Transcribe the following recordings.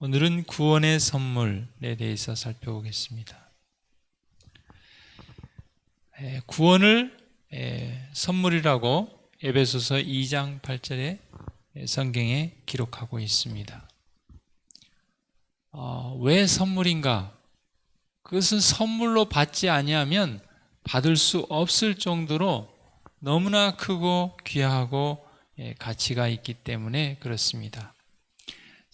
오늘은 구원의 선물에 대해서 살펴보겠습니다. 에, 구원을 에, 선물이라고 에베소서 2장 8절에 성경에 기록하고 있습니다. 어, 왜 선물인가? 그것은 선물로 받지 아니하면 받을 수 없을 정도로 너무나 크고 귀하고 예, 가치가 있기 때문에 그렇습니다.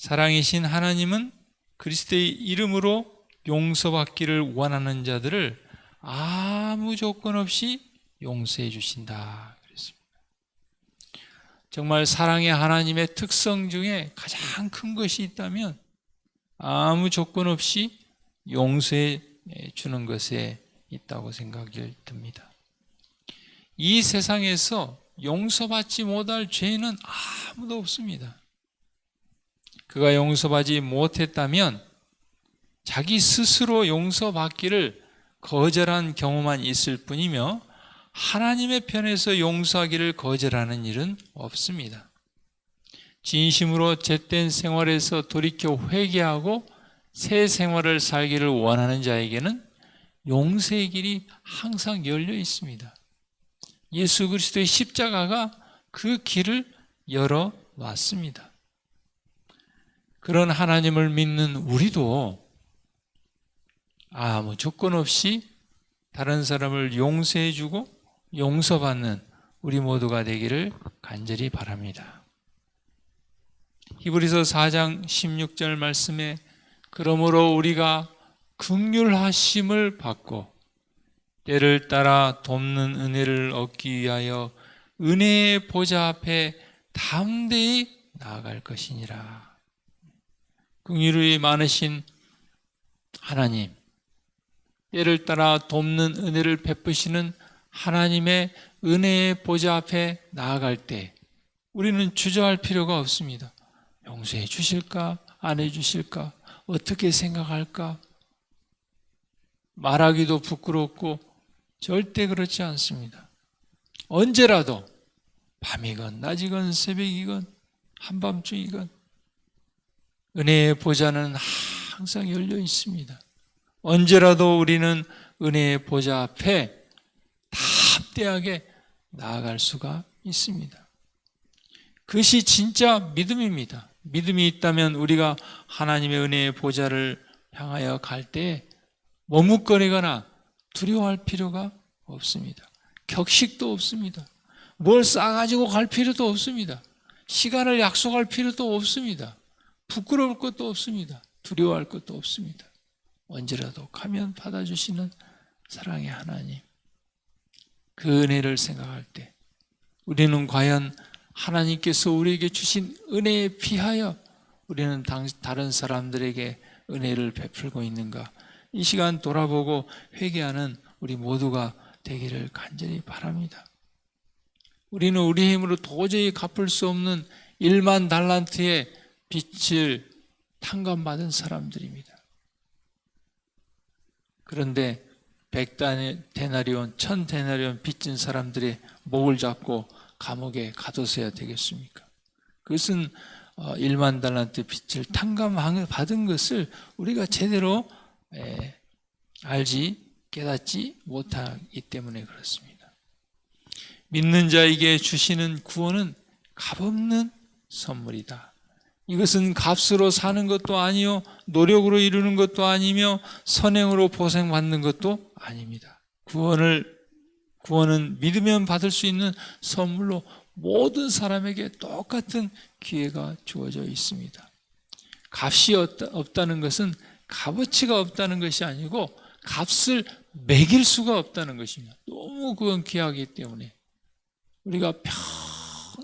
사랑이신 하나님은 그리스도의 이름으로 용서받기를 원하는 자들을 아무 조건 없이 용서해 주신다. 그랬습니다. 정말 사랑의 하나님의 특성 중에 가장 큰 것이 있다면 아무 조건 없이 용서해 주는 것에 있다고 생각이 듭니다. 이 세상에서 용서받지 못할 죄는 아무도 없습니다. 그가 용서받지 못했다면 자기 스스로 용서받기를 거절한 경우만 있을 뿐이며 하나님의 편에서 용서하기를 거절하는 일은 없습니다. 진심으로 잿된 생활에서 돌이켜 회개하고 새 생활을 살기를 원하는 자에게는 용서의 길이 항상 열려 있습니다. 예수 그리스도의 십자가가 그 길을 열어 놨습니다. 그런 하나님을 믿는 우리도 아무 조건 없이 다른 사람을 용서해 주고 용서받는 우리 모두가 되기를 간절히 바랍니다. 히브리서 4장 16절 말씀에 그러므로 우리가 극률하심을 받고 때를 따라 돕는 은혜를 얻기 위하여 은혜의 보좌 앞에 담대히 나아갈 것이니라. 긍휼이 많으신 하나님, 때를 따라 돕는 은혜를 베푸시는 하나님의 은혜의 보좌 앞에 나아갈 때 우리는 주저할 필요가 없습니다. 용서해 주실까? 안 해 주실까? 어떻게 생각할까? 말하기도 부끄럽고 절대 그렇지 않습니다. 언제라도 밤이건 낮이건 새벽이건 한밤중이건 은혜의 보좌는 항상 열려 있습니다. 언제라도 우리는 은혜의 보좌 앞에 담대하게 나아갈 수가 있습니다. 그것이 진짜 믿음입니다. 믿음이 있다면 우리가 하나님의 은혜의 보좌를 향하여 갈 때 머뭇거리거나 두려워할 필요가 없습니다. 격식도 없습니다. 뭘 싸가지고 갈 필요도 없습니다. 시간을 약속할 필요도 없습니다. 부끄러울 것도 없습니다. 두려워할 것도 없습니다. 언제라도 가면 받아주시는 사랑의 하나님. 그 은혜를 생각할 때 우리는 과연 하나님께서 우리에게 주신 은혜에 비하여 우리는 다른 사람들에게 은혜를 베풀고 있는가? 이 시간 돌아보고 회개하는 우리 모두가 되기를 간절히 바랍니다. 우리는 우리 힘으로 도저히 갚을 수 없는 1만 달란트의 빚을 탕감받은 사람들입니다. 그런데 100데나리온, 1000데나리온 빚진 사람들의 목을 잡고 감옥에 가둬서야 되겠습니까? 그것은 1만 달란트 빚을 탕감받은 것을 우리가 제대로 알지 깨닫지 못하기 때문에 그렇습니다. 믿는 자에게 주시는 구원은 값없는 선물이다. 이것은 값으로 사는 것도 아니요, 노력으로 이루는 것도 아니며, 선행으로 보생받는 것도 아닙니다. 구원을, 구원은 믿으면 받을 수 있는 선물로 모든 사람에게 똑같은 기회가 주어져 있습니다. 값이 없다 는 것은 값어치가 없다는 것이 아니고 값을 매길 수가 없다는 것입니다. 너무 그건 귀하기 때문에 우리가 평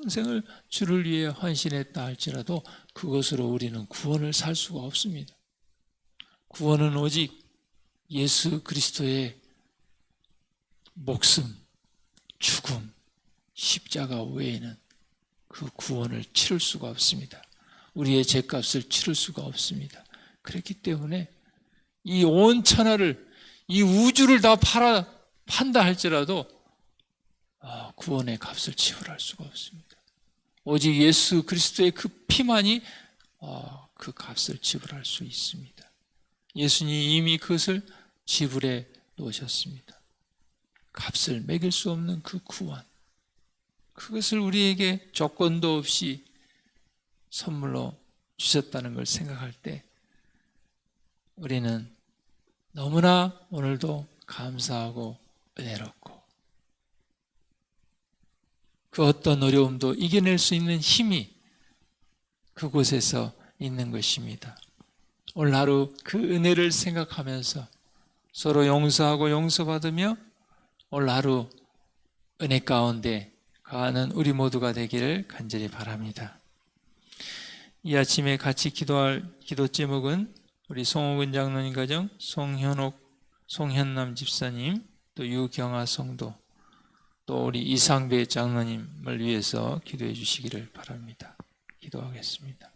생을 주를 위해 헌신했다 할지라도 그것으로 우리는 구원을 살 수가 없습니다. 구원은 오직 예수 그리스도의 목숨, 죽음, 십자가 외에는 그 구원을 치를 수가 없습니다. 우리의 죄값을 치를 수가 없습니다. 그렇기 때문에 이 온 천하를 이 우주를 다 팔아 판다 할지라도 아, 구원의 값을 지불할 수가 없습니다. 오직 예수 그리스도의 그 피만이 어, 그 값을 지불할 수 있습니다. 예수님이 이미 그것을 지불해 놓으셨습니다. 값을 매길 수 없는 그 구원. 그것을 우리에게 조건도 없이 선물로 주셨다는 걸 생각할 때 우리는 너무나 오늘도 감사하고 은혜롭고 그 어떤 어려움도 이겨낼 수 있는 힘이 그곳에서 있는 것입니다. 오늘 하루 그 은혜를 생각하면서 서로 용서하고 용서받으며 오늘 하루 은혜 가운데 가는 우리 모두가 되기를 간절히 바랍니다. 이 아침에 같이 기도할 기도 제목은 우리 송호근 장로님 가정, 송현옥, 송현남 집사님, 또 유경아 성도, 또 우리 이상배 장로님을 위해서 기도해 주시기를 바랍니다. 기도하겠습니다.